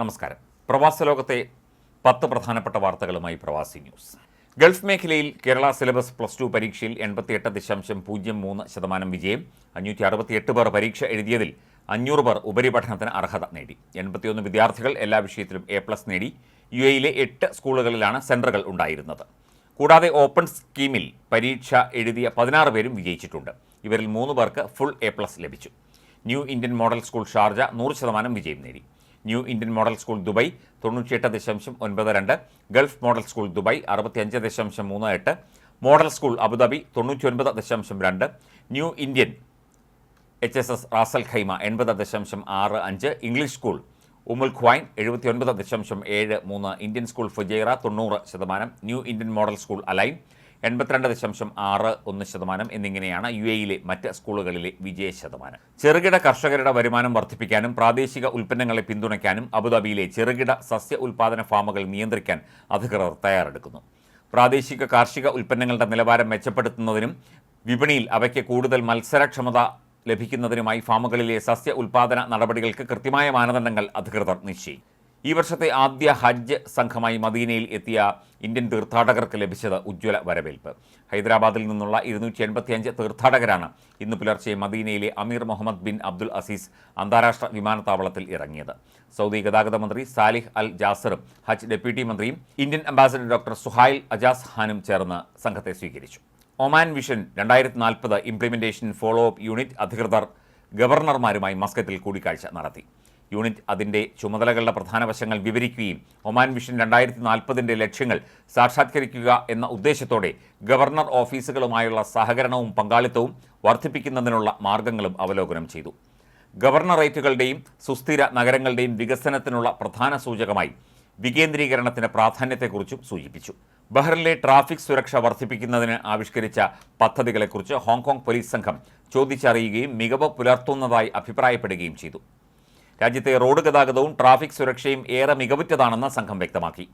നമസ്കാരം. പ്രവാസ ലോകത്തെ പത്ത് പ്രധാനപ്പെട്ട വാർത്തകളുമായി പ്രവാസി ന്യൂസ്. ഗൾഫ് മേഖലയിൽ കേരള സിലബസ് പ്ലസ് ടു പരീക്ഷയിൽ എൺപത്തിയെട്ട് ദശാംശം പൂജ്യം മൂന്ന് ശതമാനം വിജയം അഞ്ഞൂറ്റി അറുപത്തിയെട്ട് പേർ പരീക്ഷ എഴുതിയതിൽ അഞ്ഞൂറ് പേർ ഉപരിപഠനത്തിന് അർഹത നേടി. എൺപത്തിയൊന്ന് വിദ്യാർത്ഥികൾ എല്ലാ വിഷയത്തിലും എ പ്ലസ് നേടി. യു എയിലെ എട്ട് സ്കൂളുകളിലാണ് സെന്ററുകൾ ഉണ്ടായിരുന്നത്. കൂടാതെ ഓപ്പൺ സ്കീമിൽ പരീക്ഷ എഴുതിയ പതിനാറ് പേരും വിജയിച്ചിട്ടുണ്ട്. ഇവരിൽ മൂന്ന് പേർക്ക് ഫുൾ എ പ്ലസ് ലഭിച്ചു. New Indian model school Sharjah നൂറ് ശതമാനം വിജയം നേടി. New Indian model school Dubai തൊണ്ണൂറ്റിയെട്ട് ദശാംശം ഒൻപത് രണ്ട്. ഗൾഫ് മോഡൽ സ്കൂൾ ദുബൈ അറുപത്തിയഞ്ച് ദശാംശം മൂന്ന് എട്ട്. മോഡൽ സ്കൂൾ അബുദാബി തൊണ്ണൂറ്റിയൊൻപത് ദശാംശം രണ്ട്. New Indian H S S Ras al Khaimah എൺപത് ദശാംശം ആറ് അഞ്ച്. ഇംഗ്ലീഷ് സ്കൂൾ ഉമുൽ ഖ്വായിൻ എഴുപത്തിയൊൻപത് ദശാംശം ഏഴ് മൂന്ന്. ഇന്ത്യൻ സ്കൂൾ ഫുജൈറ തൊണ്ണൂറ് ശതമാനം. New Indian model school Al Ain എൺപത്തിരണ്ട് ദശാംശം ആറ് ഒന്ന് ശതമാനം എന്നിങ്ങനെയാണ് യു എയിലെ മറ്റ് സ്കൂളുകളിലെ വിജയ ശതമാനം. ചെറുകിട കർഷകരുടെ വരുമാനം വർദ്ധിപ്പിക്കാനും പ്രാദേശിക ഉൽപ്പന്നങ്ങളെ പിന്തുണയ്ക്കാനും അബുദാബിയിലെ ചെറുകിട സസ്യ ഉൽപാദന ഫാമുകൾ നിയന്ത്രിക്കാൻ അധികൃതർ തയ്യാറെടുക്കുന്നു. പ്രാദേശിക കാർഷിക ഉൽപ്പന്നങ്ങളുടെ നിലവാരം മെച്ചപ്പെടുത്തുന്നതിനും വിപണിയിൽ അവയ്ക്ക് കൂടുതൽ മത്സരക്ഷമത ലഭിക്കുന്നതിനുമായി ഫാമുകളിലെ സസ്യ ഉൽപാദന നടപടികൾക്ക് കൃത്യമായ മാനദണ്ഡങ്ങൾ അധികൃതർ നിശ്ചയിക്കും. ഈ വർഷത്തെ ആദ്യ ഹജ്ജ് സംഘമായി മദീനയിൽ എത്തിയ ഇന്ത്യൻ തീർത്ഥാടകർക്ക് ലഭിച്ചത് ഉജ്ജ്വല വരവേൽപ്പ്. ഹൈദരാബാദിൽ നിന്നുള്ള ഇരുന്നൂറ്റി എൺപത്തിയഞ്ച് തീർത്ഥാടകരാണ് ഇന്ന് പുലർച്ചെ മദീനയിലെ Amir Muhammad bin Abdul Aziz അന്താരാഷ്ട്ര വിമാനത്താവളത്തിൽ ഇറങ്ങിയത്. സൗദി ഗതാഗത മന്ത്രി സാലിഹ് അൽ ജാസറും ഹജ്ജ് ഡെപ്യൂട്ടി മന്ത്രിയും Indian ambassador doctor Suhail Ajaz ഹാനും ചേർന്ന് സംഘത്തെ സ്വീകരിച്ചു. ഒമാൻ വിഷൻ രണ്ടായിരത്തി നാൽപ്പത് ഇംപ്ലിമെന്റേഷൻ ഫോളോ അപ്പ് യൂണിറ്റ് അധികൃതർ ഗവർണർമാരുമായി മസ്കറ്റിൽ കൂടിക്കാഴ്ച നടത്തി. യൂണിറ്റ് അതിന്റെ ചുമതലകളുടെ പ്രധാന വശങ്ങൾ വിവരിക്കുകയും ഒമാൻ വിഷൻ രണ്ടായിരത്തി നാൽപ്പതിന്റെ ലക്ഷ്യങ്ങൾ സാക്ഷാത്കരിക്കുക എന്ന ഉദ്ദേശത്തോടെ ഗവർണർ ഓഫീസുകളുമായുള്ള സഹകരണവും പങ്കാളിത്തവും വർദ്ധിപ്പിക്കുന്നതിനുള്ള മാർഗങ്ങളും അവലോകനം ചെയ്തു. ഗവർണറേറ്റുകളുടെയും സുസ്ഥിര നഗരങ്ങളുടെയും വികസനത്തിനുള്ള പ്രധാന സൂചകമായി വികേന്ദ്രീകരണത്തിന് പ്രാധാന്യത്തെക്കുറിച്ചും സൂചിപ്പിച്ചു. ബഹ്റിനിലെ ട്രാഫിക് സുരക്ഷ വർദ്ധിപ്പിക്കുന്നതിന് ആവിഷ്കരിച്ച പദ്ധതികളെക്കുറിച്ച് ഹോങ്കോങ് പോലീസ് സംഘം ചോദിച്ചറിയുകയും മികവ് പുലർത്തുന്നതായി അഭിപ്രായപ്പെടുകയും ചെയ്തു. രാജ്യത്തെ റോഡ് ഗതാഗതവും ട്രാഫിക് സുരക്ഷയും ഏറെ മികവുറ്റതാണെന്ന് സംഘം വ്യക്തമാക്കി.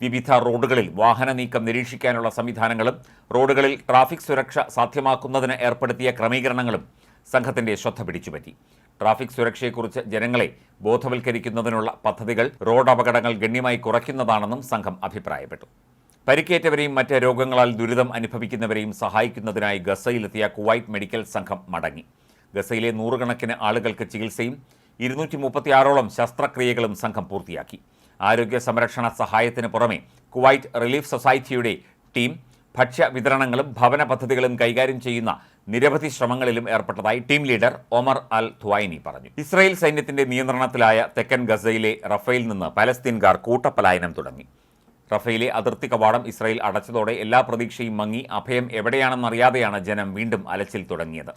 വിവിധ റോഡുകളിൽ വാഹന നീക്കം നിരീക്ഷിക്കാനുള്ള സംവിധാനങ്ങളും റോഡുകളിൽ ട്രാഫിക് സുരക്ഷ സാധ്യമാക്കുന്നതിന് ഏർപ്പെടുത്തിയ ക്രമീകരണങ്ങളും സംഘത്തിന്റെ ശ്രദ്ധ പിടിച്ചുപറ്റി. ട്രാഫിക് സുരക്ഷയെക്കുറിച്ച് ജനങ്ങളെ ബോധവൽക്കരിക്കുന്നതിനുള്ള പദ്ധതികൾ റോഡ് അപകടങ്ങൾ ഗണ്യമായി കുറയ്ക്കുന്നതാണെന്നും സംഘം അഭിപ്രായപ്പെട്ടു. പരിക്കേറ്റവരെയും മറ്റ് രോഗങ്ങളാൽ ദുരിതം അനുഭവിക്കുന്നവരെയും സഹായിക്കുന്നതിനായി ഗസയിലെത്തിയ കുവൈറ്റ് മെഡിക്കൽ സംഘം മടങ്ങി. ഗസയിലെ നൂറുകണക്കിന് ആളുകൾക്ക് ചികിത്സയും ഇരുന്നൂറ്റി മുപ്പത്തിയാറോളം ശസ്ത്രക്രിയകളും സംഘം പൂർത്തിയാക്കി. ആരോഗ്യ സംരക്ഷണ സഹായത്തിന് പുറമെ കുവൈറ്റ് റിലീഫ് സൊസൈറ്റിയുടെ ടീം ഭക്ഷ്യ വിതരണങ്ങളും ഭവന പദ്ധതികളും കൈകാര്യം ചെയ്യുന്ന നിരവധി ശ്രമങ്ങളിലും ഏർപ്പെട്ടതായി team leader Omar Al Dhuwaini പറഞ്ഞു. ഇസ്രായേൽ സൈന്യത്തിന്റെ നിയന്ത്രണത്തിലായ തെക്കൻ ഗസയിലെ റഫേൽ നിന്ന് പലസ്തീൻകാർ കൂട്ടപ്പലായനം തുടങ്ങി. റഫയിലെ അതിർത്തി കവാടം ഇസ്രായേൽ അടച്ചതോടെ എല്ലാ പ്രതീക്ഷയും മങ്ങി അഭയം എവിടെയാണെന്നറിയാതെയാണ് ജനം വീണ്ടും അലച്ചിൽ തുടങ്ങിയത്.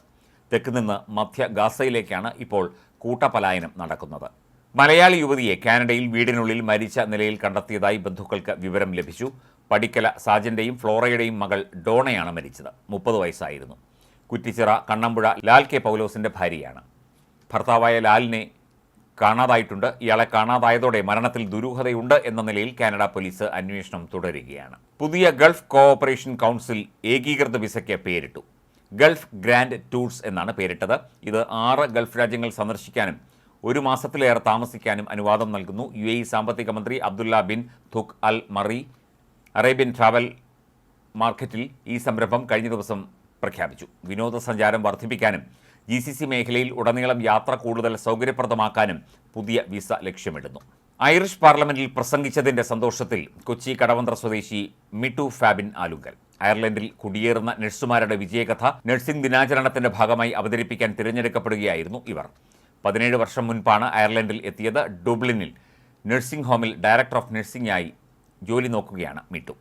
തെക്ക് നിന്ന് മധ്യ ഗാസയിലേക്കാണ് ഇപ്പോൾ കൂട്ടപലായനം നടക്കുന്നത്. മലയാളി യുവതിയെ കാനഡയിൽ വീടിനുള്ളിൽ മരിച്ച നിലയിൽ കണ്ടെത്തിയതായി ബന്ധുക്കൾക്ക് വിവരം ലഭിച്ചു. പടിക്കല സാജന്റെയും ഫ്ലോറയുടെയും മകൾ ഡോണയാണ് മരിച്ചത്. മുപ്പത് വയസ്സായിരുന്നു. കുറ്റിച്ചിറ കണ്ണമ്പുഴ ലാൽ കെ പൗലോസിന്റെ ഭാര്യയാണ്. ഭർത്താവായ ലാലിനെ കാണാതായിട്ടുണ്ട്. ഇയാളെ കാണാതായതോടെ മരണത്തിൽ ദുരൂഹതയുണ്ട് എന്ന നിലയിൽ കാനഡ പോലീസ് അന്വേഷണം തുടരുകയാണ്. പുതിയ ഗൾഫ് കോഓപ്പറേഷൻ കൗൺസിൽ ഏകീകൃത വിസയ്ക്ക് പേരിട്ടു. ഗൾഫ് ഗ്രാൻഡ് ടൂർസ് എന്നാണ് പേരിട്ടത്. ഇത് ആറ് ഗൾഫ് രാജ്യങ്ങൾ സന്ദർശിക്കാനും ഒരു മാസത്തിലേറെ താമസിക്കാനും അനുവാദം നൽകുന്നു. യു എ സാമ്പത്തിക മന്ത്രി അബ്ദുല്ല ബിൻ ഥുക് അൽ മറി. അറേബ്യൻ ട്രാവൽ മാർക്കറ്റിൽ ഈ സംരംഭം കഴിഞ്ഞ ദിവസം പ്രഖ്യാപിച്ചു. വിനോദസഞ്ചാരം വർദ്ധിപ്പിക്കാനും ജി സി സി മേഖലയിൽ ഉടനീളം യാത്ര കൂടുതൽ സൗകര്യപ്രദമാക്കാനും പുതിയ വിസ ലക്ഷ്യമിടുന്നു. ഐറിഷ് പാർലമെന്റിൽ പ്രസംഗിച്ചതിന്റെ സന്തോഷത്തിൽ കൊച്ചി കടവന്ത്ര സ്വദേശി മിട്ടു ഫാബിൻ ആലുങ്കൽ. അയർലൻഡിൽ കുടിയേറുന്ന നഴ്സുമാരുടെ വിജയകഥ നഴ്സിംഗ് ദിനാചരണത്തിന്റെ ഭാഗമായി അവതരിപ്പിക്കാൻ തിരഞ്ഞെടുക്കപ്പെടുകയായിരുന്നു ഇവർ. പതിനേഴ് വർഷം മുൻപാണ് അയർലൻഡിൽ എത്തിയത് ഡുബ്ലിനിൽ. നഴ്സിംഗ് ഹോമിൽ ഡയറക്ടർ ഓഫ് നഴ്സിംഗായി ജോലി നോക്കുകയാണ് മിട്ടു.